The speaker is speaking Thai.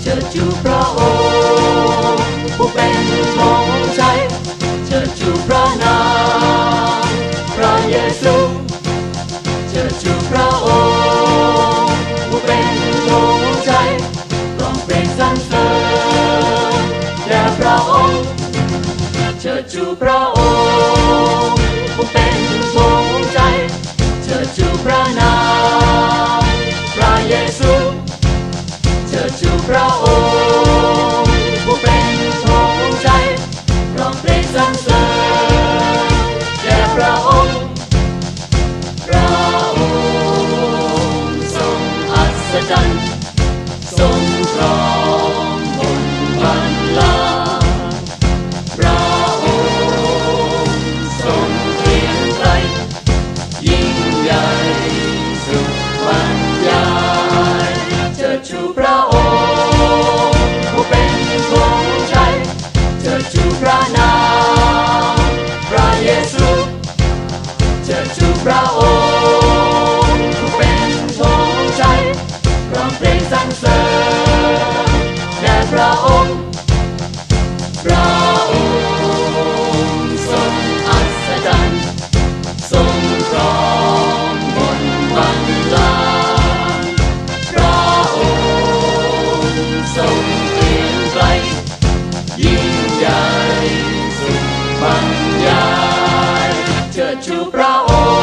เชิดชูพระองค์ผู้เป็นมงใจเชิดชูพระนามพระเยซูเชิดชูพระองค์ผู้เป็นมงใจร้องเพลงสรรเสริแด่พระองค์เชิดชูพระ นามพระเยซูเชิดชูพระองค์ผู้เป็นทงใจร้องเพลงสรรเสริญแด่พระองค์พระองค์ทรงอัศจรรย์ทรงครอง บรรยายเชิดชูพระองค์